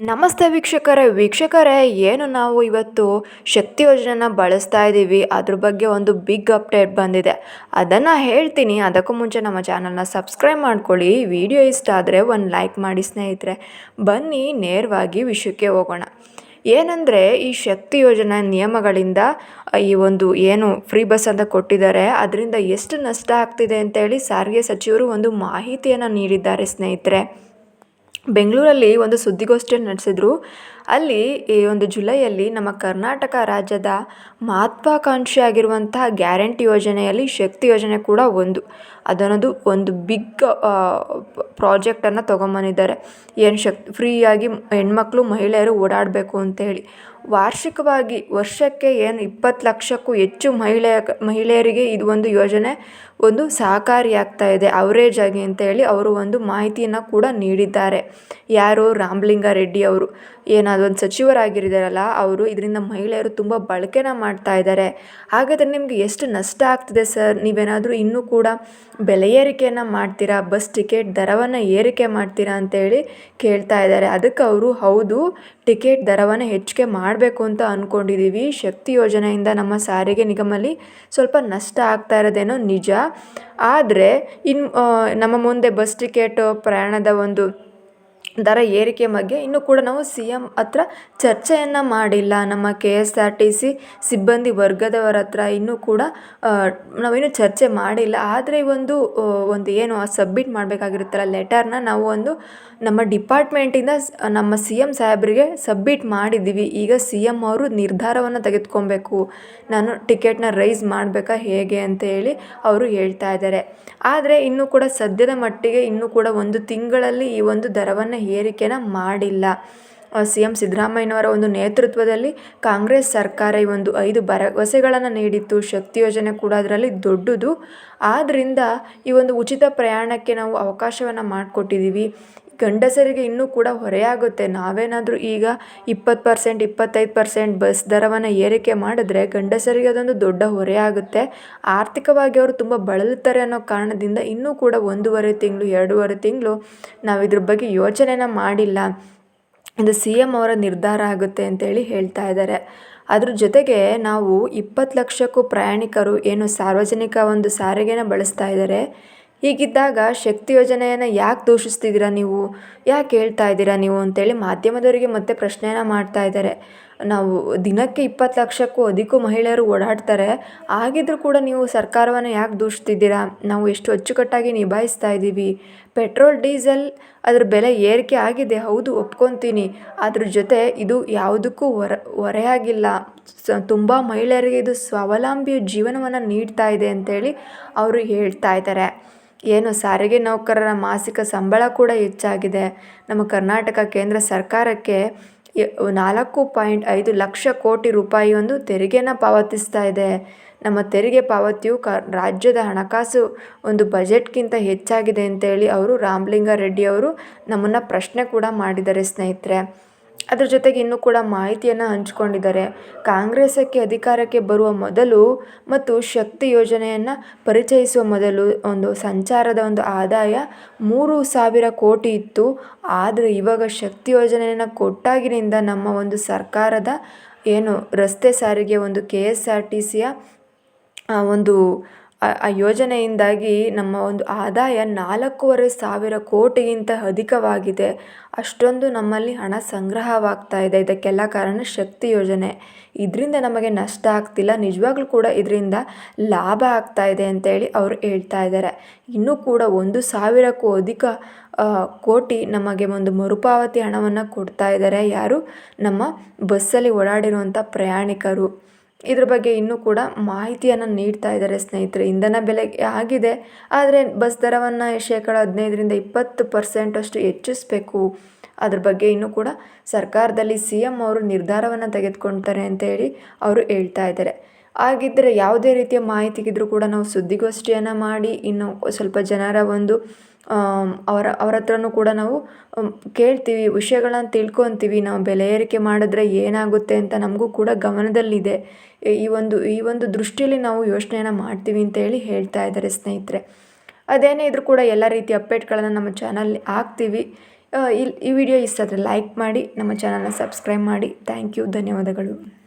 ನಮಸ್ತೆ ವೀಕ್ಷಕರೇ. ವೀಕ್ಷಕರೇ, ಏನು ನಾವು ಇವತ್ತು ಶಕ್ತಿ ಯೋಜನೆನ ಬಳಸ್ತಾ ಇದ್ದೀವಿ ಅದ್ರ ಬಗ್ಗೆ ಒಂದು ಬಿಗ್ ಅಪ್ಡೇಟ್ ಬಂದಿದೆ. ಅದನ್ನು ಹೇಳ್ತೀನಿ. ಅದಕ್ಕೂ ಮುಂಚೆ ನಮ್ಮ ಚಾನಲ್ನ ಸಬ್ಸ್ಕ್ರೈಬ್ ಮಾಡ್ಕೊಳ್ಳಿ. ವಿಡಿಯೋ ಇಷ್ಟ ಆದರೆ ಒಂದು ಲೈಕ್ ಮಾಡಿ ಸ್ನೇಹಿತರೆ. ಬನ್ನಿ, ನೇರವಾಗಿ ವಿಷಯಕ್ಕೆ ಹೋಗೋಣ. ಏನಂದರೆ, ಈ ಶಕ್ತಿ ಯೋಜನೆ ನಿಯಮಗಳಿಂದ ಈ ಒಂದು ಏನು ಫ್ರೀ ಬಸ್ ಅಂತ ಕೊಟ್ಟಿದ್ದಾರೆ. ಅದರಿಂದ ಎಷ್ಟು ನಷ್ಟ ಆಗ್ತಿದೆ ಅಂತೇಳಿ ಸಾರಿಗೆ ಸಚಿವರು ಒಂದು ಮಾಹಿತಿಯನ್ನು ನೀಡಿದ್ದಾರೆ ಸ್ನೇಹಿತರೆ. ಬೆಂಗಳೂರಲ್ಲಿ ಒಂದು ಸುದ್ದಿಗೋಷ್ಠಿಯನ್ನು ನಡೆಸಿದ್ರು. ಅಲ್ಲಿ ಈ ಒಂದು ಜುಲೈಯಲ್ಲಿ ನಮ್ಮ ಕರ್ನಾಟಕ ರಾಜ್ಯದ ಮಹತ್ವಾಕಾಂಕ್ಷಿ ಆಗಿರುವಂತಹ ಗ್ಯಾರಂಟಿ ಯೋಜನೆಯಲ್ಲಿ ಶಕ್ತಿ ಯೋಜನೆ ಕೂಡ ಒಂದು. ಅದನ್ನೋದು ಒಂದು ಬಿಗ್ ಪ್ರಾಜೆಕ್ಟನ್ನು ತೊಗೊಂಬಂದಿದ್ದಾರೆ. ಏನು ಶಕ್ತಿ ಫ್ರೀಯಾಗಿ ಹೆಣ್ಮಕ್ಳು, ಮಹಿಳೆಯರು ಓಡಾಡಬೇಕು ಅಂತೇಳಿ ವಾರ್ಷಿಕವಾಗಿ ವರ್ಷಕ್ಕೆ ಏನು ಇಪ್ಪತ್ತು ಲಕ್ಷಕ್ಕೂ ಹೆಚ್ಚು ಮಹಿಳೆಯ ಮಹಿಳೆಯರಿಗೆ ಇದು ಒಂದು ಯೋಜನೆ, ಒಂದು ಸಹಕಾರಿಯಾಗ್ತಾ ಇದೆ. ಅವರೇಜ್ ಆಗಿ ಅಂತೇಳಿ ಅವರು ಒಂದು ಮಾಹಿತಿಯನ್ನು ಕೂಡ ನೀಡಿದ್ದಾರೆ. ಯಾರು ರಾಮಲಿಂಗಾರೆಡ್ಡಿ ಅವರು. ಏನಾದರೂ ಒಂದು ಸಚಿವರಾಗಿರಿದಾರಲ್ಲ ಅವರು ಇದರಿಂದ ಮಹಿಳೆಯರು ತುಂಬ ಬಳಕೆನ ಮಾಡ್ತಾ ಇದ್ದಾರೆ. ಹಾಗಾದರೆ ನಿಮಗೆ ಎಷ್ಟು ನಷ್ಟ ಆಗ್ತಿದೆ ಸರ್? ನೀವೇನಾದರೂ ಇನ್ನೂ ಕೂಡ ಬೆಲೆ ಏರಿಕೆಯನ್ನು ಮಾಡ್ತೀರಾ? ಬಸ್ ಟಿಕೆಟ್ ದರವನ್ನು ಏರಿಕೆ ಮಾಡ್ತೀರಾ ಅಂತೇಳಿ ಕೇಳ್ತಾ ಇದ್ದಾರೆ. ಅದಕ್ಕೆ ಅವರು ಹೌದು ಟಿಕೆಟ್ ದರವನ್ನು ಹೆಚ್ಚಿಗೆ ಮಾಡಬೇಕು ಅಂತ ಅಂದ್ಕೊಂಡಿದ್ದೀವಿ ಶಕ್ತಿ ಯೋಜನೆಯಿಂದ ನಮ್ಮ ಸಾರಿಗೆ ನಿಗಮಲ್ಲಿ ಸ್ವಲ್ಪ ನಷ್ಟ ಆಗ್ತಾ ಇರೋದೇನೋ ನಿಜ. ಆದರೆ ಇನ್ನು ನಮ್ಮ ಮುಂದೆ ಬಸ್ ಟಿಕೆಟ್ ಪ್ರಯಾಣದ ಒಂದು ದರ ಏರಿಕೆ ಬಗ್ಗೆ ಇನ್ನೂ ಕೂಡ ನಾವು ಸಿ ಎಂ ಹತ್ರ ಚರ್ಚೆಯನ್ನು ಮಾಡಿಲ್ಲ. ನಮ್ಮ K S R T C ಸಿಬ್ಬಂದಿ ವರ್ಗದವರ ಹತ್ರ ಇನ್ನೂ ಕೂಡ ನಾವಿನ್ನೂ ಚರ್ಚೆ ಮಾಡಿಲ್ಲ. ಆದರೆ ಒಂದು ಒಂದು ಏನು ಸಬ್ಮಿಟ್ ಮಾಡಬೇಕಾಗಿರುತ್ತಲ್ಲ ಲೆಟರ್ನ ನಾವು ಒಂದು ನಮ್ಮ ಡಿಪಾರ್ಟ್ಮೆಂಟಿಂದ ನಮ್ಮ ಸಿ ಎಂ ಸಾಹೇಬರಿಗೆ ಸಬ್ಮಿಟ್ ಮಾಡಿದ್ದೀವಿ. ಈಗ ಸಿ ಎಂ ಅವರು ನಿರ್ಧಾರವನ್ನು ತೆಗೆದುಕೊಬೇಕು. ನಾನು ಟಿಕೆಟ್ನ ರೈಸ್ ಮಾಡಬೇಕಾ ಹೇಗೆ ಅಂತ ಹೇಳಿ ಅವರು ಹೇಳ್ತಾ ಇದ್ದಾರೆ. ಆದರೆ ಇನ್ನೂ ಕೂಡ ಸದ್ಯದ ಮಟ್ಟಿಗೆ ಇನ್ನೂ ಕೂಡ ಒಂದು ತಿಂಗಳಲ್ಲಿ ಈ ಒಂದು ದರವನ್ನು ಏರಿಕೆನ ಮಾಡಿಲ್ಲ. ಸಿ ಎಂ ಸಿದ್ದರಾಮಯ್ಯನವರ ಒಂದು ನೇತೃತ್ವದಲ್ಲಿ ಕಾಂಗ್ರೆಸ್ ಸರ್ಕಾರ ಈ ಒಂದು ಐದು ಭರವಸೆಗಳನ್ನು ನೀಡಿತ್ತು. ಶಕ್ತಿ ಯೋಜನೆ ಕೂಡ ಅದರಲ್ಲಿ ದೊಡ್ಡದು. ಆದ್ದರಿಂದ ಈ ಒಂದು ಉಚಿತ ಪ್ರಯಾಣಕ್ಕೆ ನಾವು ಅವಕಾಶವನ್ನು ಮಾಡಿಕೊಟ್ಟಿದ್ದೀವಿ ಗಂಡಸರಿಗೆ ಇನ್ನೂ ಕೂಡ ಹೊರೆಯಾಗುತ್ತೆ. ನಾವೇನಾದರೂ ಈಗ ಇಪ್ಪತ್ತು ಪರ್ಸೆಂಟ್, ಇಪ್ಪತ್ತೈದು ಪರ್ಸೆಂಟ್ ಬಸ್ ದರವನ್ನು ಏರಿಕೆ ಮಾಡಿದ್ರೆ ಗಂಡಸರಿಗೆ ಅದೊಂದು ದೊಡ್ಡ ಹೊರೆಯಾಗುತ್ತೆ. ಆರ್ಥಿಕವಾಗಿ ಅವರು ತುಂಬ ಬಳಲುತ್ತಾರೆ ಅನ್ನೋ ಕಾರಣದಿಂದ ಇನ್ನೂ ಕೂಡ ಒಂದೂವರೆ ತಿಂಗಳು, ಎರಡೂವರೆ ತಿಂಗಳು ನಾವು ಇದ್ರ ಬಗ್ಗೆ ಯೋಚನೆನ ಮಾಡಿಲ್ಲ. ಇದು ಸಿ ಎಂ ಅವರ ನಿರ್ಧಾರ ಆಗುತ್ತೆ ಅಂತೇಳಿ ಹೇಳ್ತಾ ಇದ್ದಾರೆ. ಅದ್ರ ಜೊತೆಗೆ ನಾವು ಇಪ್ಪತ್ತು ಲಕ್ಷಕ್ಕೂ ಪ್ರಯಾಣಿಕರು ಏನು ಸಾರ್ವಜನಿಕ ಒಂದು ಸಾರಿಗೆನ ಬಳಸ್ತಾ ಇದ್ದಾರೆ. ಹೀಗಿದ್ದಾಗ ಶಕ್ತಿ ಯೋಜನೆಯನ್ನು ಯಾಕೆ ದೂಷಿಸ್ತಿದ್ದೀರಾ ನೀವು? ಯಾಕೆ ಹೇಳ್ತಾ ಇದ್ದೀರಾ ನೀವು ಅಂತೇಳಿ ಮಾಧ್ಯಮದವರಿಗೆ ಮತ್ತೆ ಪ್ರಶ್ನೆಯನ್ನು ಮಾಡ್ತಾ ಇದ್ದಾರೆ. ನಾವು ದಿನಕ್ಕೆ ಇಪ್ಪತ್ತು ಲಕ್ಷಕ್ಕೂ ಅಧಿಕ ಮಹಿಳೆಯರು ಓಡಾಡ್ತಾರೆ. ಆಗಿದ್ದರೂ ಕೂಡ ನೀವು ಸರ್ಕಾರವನ್ನು ಯಾಕೆ ದೂಷಿಸ್ತಿದ್ದೀರಾ? ನಾವು ಎಷ್ಟು ಅಚ್ಚುಕಟ್ಟಾಗಿ ನಿಭಾಯಿಸ್ತಾ ಇದ್ದೀವಿ. ಪೆಟ್ರೋಲ್, ಡೀಸೆಲ್ ಅದರ ಬೆಲೆ ಏರಿಕೆ ಆಗಿದೆ. ಹೌದು, ಒಪ್ಕೊತೀನಿ. ಅದ್ರ ಜೊತೆ ಇದು ಯಾವುದಕ್ಕೂ ಹೊರ, ಹೊರೆಯಾಗಿಲ್ಲ. ಸ, ತುಂಬ ಮಹಿಳೆಯರಿಗೆ ಇದು ಸ್ವಾವಲಂಬಿಯ ಜೀವನವನ್ನು ನೀಡ್ತಾ ಇದೆ ಅಂತೇಳಿ ಅವರು ಹೇಳ್ತಾ ಇದ್ದಾರೆ. ಏನು ಸಾರಿಗೆ ನೌಕರರ ಮಾಸಿಕ ಸಂಬಳ ಕೂಡ ಹೆಚ್ಚಾಗಿದೆ. ನಮ್ಮ ಕರ್ನಾಟಕ ಕೇಂದ್ರ ಸರ್ಕಾರಕ್ಕೆ ನಾಲ್ಕು ಪಾಯಿಂಟ್ ಐದು ಲಕ್ಷ ಕೋಟಿ ರೂಪಾಯಿ ಒಂದು ತೆರಿಗೆನ ಪಾವತಿಸ್ತಾ ಇದೆ. ನಮ್ಮ ತೆರಿಗೆ ಪಾವತಿಯು ಕ, ರಾಜ್ಯದ ಹಣಕಾಸು ಒಂದು ಬಜೆಟ್ಗಿಂತ ಹೆಚ್ಚಾಗಿದೆ ಅಂತೇಳಿ ಅವರು ರಾಮಲಿಂಗಾರೆಡ್ಡಿ ಅವರು ನಮ್ಮನ್ನು ಪ್ರಶ್ನೆ ಕೂಡ ಮಾಡಿದ್ದಾರೆ ಸ್ನೇಹಿತರೆ. ಅದ್ರ ಜೊತೆಗೆ ಇನ್ನೂ ಕೂಡ ಮಾಹಿತಿಯನ್ನು ಹಂಚಿಕೊಂಡಿದ್ದಾರೆ. ಕಾಂಗ್ರೆಸ್ಸಕ್ಕೆ ಅಧಿಕಾರಕ್ಕೆ ಬರುವ ಮೊದಲು ಮತ್ತು ಶಕ್ತಿ ಯೋಜನೆಯನ್ನು ಪರಿಚಯಿಸುವ ಮೊದಲು ಒಂದು ಸಂಚಾರದ ಒಂದು ಆದಾಯ ಮೂರು ಸಾವಿರ ಕೋಟಿ ಇತ್ತು. ಆದರೆ ಇವಾಗ ಶಕ್ತಿ ಯೋಜನೆಯನ್ನು ಕೊಟ್ಟಾಗಿನಿಂದ ನಮ್ಮ ಒಂದು ಸರ್ಕಾರದ ಏನು ರಸ್ತೆ ಸಾರಿಗೆ ಒಂದು ಕೆ ಎಸ್ ಆರ್ ಟಿ ಸಿಯ ಒಂದು ಆ ಯೋಜನೆಯಿಂದಾಗಿ ನಮ್ಮ ಒಂದು ಆದಾಯ ನಾಲ್ಕೂವರೆ ಸಾವಿರ ಕೋಟಿಗಿಂತ ಅಧಿಕವಾಗಿದೆ. ಅಷ್ಟೊಂದು ನಮ್ಮಲ್ಲಿ ಹಣ ಸಂಗ್ರಹವಾಗ್ತಾ ಇದೆ. ಇದಕ್ಕೆಲ್ಲ ಕಾರಣ ಶಕ್ತಿ ಯೋಜನೆ. ಇದರಿಂದ ನಮಗೆ ನಷ್ಟ ಆಗ್ತಿಲ್ಲ. ನಿಜವಾಗ್ಲೂ ಕೂಡ ಇದರಿಂದ ಲಾಭ ಆಗ್ತಾ ಇದೆ ಅಂತೇಳಿ ಅವರು ಹೇಳ್ತಾ ಇದ್ದಾರೆ. ಇನ್ನೂ ಕೂಡ ಒಂದು ಸಾವಿರಕ್ಕೂ ಅಧಿಕ ಕೋಟಿ ನಮಗೆ ಒಂದು ಮರುಪಾವತಿ ಹಣವನ್ನು ಕೊಡ್ತಾ ಇದ್ದಾರೆ. ಯಾರು? ನಮ್ಮ ಬಸ್ಸಲ್ಲಿ ಓಡಾಡಿರುವಂಥ ಪ್ರಯಾಣಿಕರು. ಇದ್ರ ಬಗ್ಗೆ ಇನ್ನೂ ಕೂಡ ಮಾಹಿತಿಯನ್ನು ನೀಡ್ತಾ ಇದ್ದಾರೆ ಸ್ನೇಹಿತರೆ. ಇಂಧನ ಬೆಲೆ ಆಗಿದೆ, ಆದರೆ ಬಸ್ ದರವನ್ನು ಶೇಕಡ ಹದಿನೈದರಿಂದ ಇಪ್ಪತ್ತು ಪರ್ಸೆಂಟಷ್ಟು ಹೆಚ್ಚಿಸ್ಬೇಕು. ಅದ್ರ ಬಗ್ಗೆ ಇನ್ನೂ ಕೂಡ ಸರ್ಕಾರದಲ್ಲಿ ಸಿ ಎಂ ಅವರು ನಿರ್ಧಾರವನ್ನು ತೆಗೆದುಕೊಳ್ತಾರೆ ಅಂತೇಳಿ ಅವರು ಹೇಳ್ತಾ ಇದ್ದಾರೆ. ಹಾಗಿದ್ದರೆ ಯಾವುದೇ ರೀತಿಯ ಮಾಹಿತಿಗಿದ್ರೂ ಕೂಡ ನಾವು ಸುದ್ದಿಗೋಷ್ಠಿಯನ್ನು ಮಾಡಿ, ಇನ್ನು ಸ್ವಲ್ಪ ಜನರ ಒಂದು ಅವರ ಅವರ ಹತ್ರನೂ ಕೂಡ ನಾವು ಕೇಳ್ತೀವಿ, ವಿಷಯಗಳನ್ನ ತಿಳ್ಕೊತೀವಿ. ನಾವು ಬೆಲೆ ಏರಿಕೆ ಮಾಡಿದ್ರೆ ಏನಾಗುತ್ತೆ ಅಂತ ನಮಗೂ ಕೂಡ ಗಮನದಲ್ಲಿದೆ. ಈ ಒಂದು ಈ ಒಂದು ದೃಷ್ಟಿಯಲ್ಲಿ ನಾವು ಯೋಚನೆಯನ್ನು ಮಾಡ್ತೀವಿ ಅಂತ ಹೇಳಿ ಹೇಳ್ತಾ ಇದ್ದಾರೆ ಸ್ನೇಹಿತರೆ. ಅದೇನೇ ಇದ್ರೂ ಕೂಡ ಎಲ್ಲ ರೀತಿಯ ಅಪ್ಡೇಟ್ಗಳನ್ನು ನಮ್ಮ ಚಾನಲ್ ಹಾಕ್ತೀವಿ. ಇಲ್ಲಿ ಈ ವಿಡಿಯೋ ಇಷ್ಟ ಆದರೆ ಲೈಕ್ ಮಾಡಿ, ನಮ್ಮ ಚಾನಲ್ನ ಸಬ್ಸ್ಕ್ರೈಬ್ ಮಾಡಿ. ಥ್ಯಾಂಕ್ ಯು, ಧನ್ಯವಾದಗಳು.